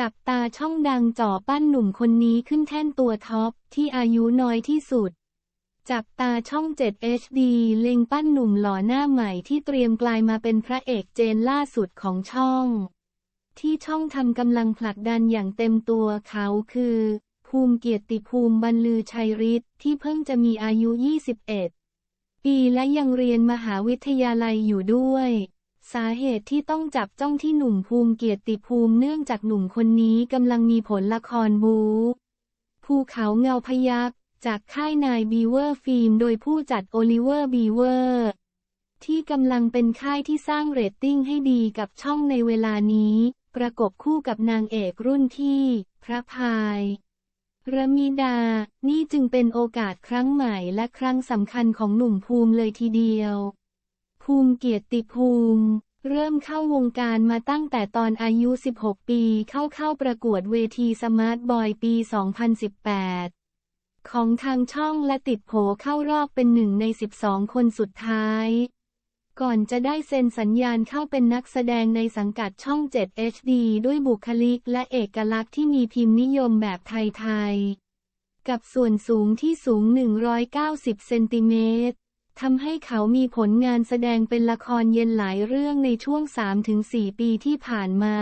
จับตาช่องดังจ่อปั้นหนุ่มคนนี้ขึ้นแท่นตัวท็อป ที่อายุน้อยที่สุด จับตาช่อง 7 HD เล็งปั้นหนุ่มหล่อหน้าใหม่ที่เตรียมกลายมาเป็นพระเอกเจนล่าสุดของช่อง ที่ช่องทำกำลังผลักดันอย่างเต็มตัวเขาคือ ภูมิเกียรติภูมิบรรลือชัยฤทธิ์ที่เพิ่งจะมีอายุ 21 ปีและยังเรียนมหาวิทยาลัยอยู่ด้วย สาเหตุที่ต้องจับจ้องที่หนุ่มภูมิเกียรติภูมิเนื่องจากหนุ่มคนนี้กำลังมีผลละครบูภูเขาเงาพยักจากค่ายนายบีเวอร์ฟิล์มโดยผู้จัดโอลิเวอร์บีเวอร์ที่กำลังเป็นค่ายที่สร้างเรตติ้งให้ดีกับช่องในเวลานี้ ประกบคู่กับนางเอกรุ่นที่ พระพายระมิดา นี่จึงเป็นโอกาสครั้งใหม่และครั้งสำคัญของหนุ่มภูมิเลยทีเดียว ภูมิเกียรติภูมิ เริ่มเข้าวงการมาตั้งแต่ตอนอายุ 16 ปีเข้าเข้าประกวดเวทีสมาร์ทบอยปี 2018 ของทางช่องและติดโผเข้ารอบเป็นหนึ่งใน 12 คนสุดท้าย ก่อนจะได้เซ็นสัญญาณเข้าเป็นนักแสดงในสังกัดช่อง 7 HD ด้วยบุคลิกและเอกลักษณ์ที่มีพิมพ์นิยมแบบไทยๆ กับส่วนสูงที่สูง 190 เซนติเมตร ทำให้เขามีผลงานแสดงเป็นละครเย็นหลายเรื่องในช่วง 3-4 ปีที่ผ่านมา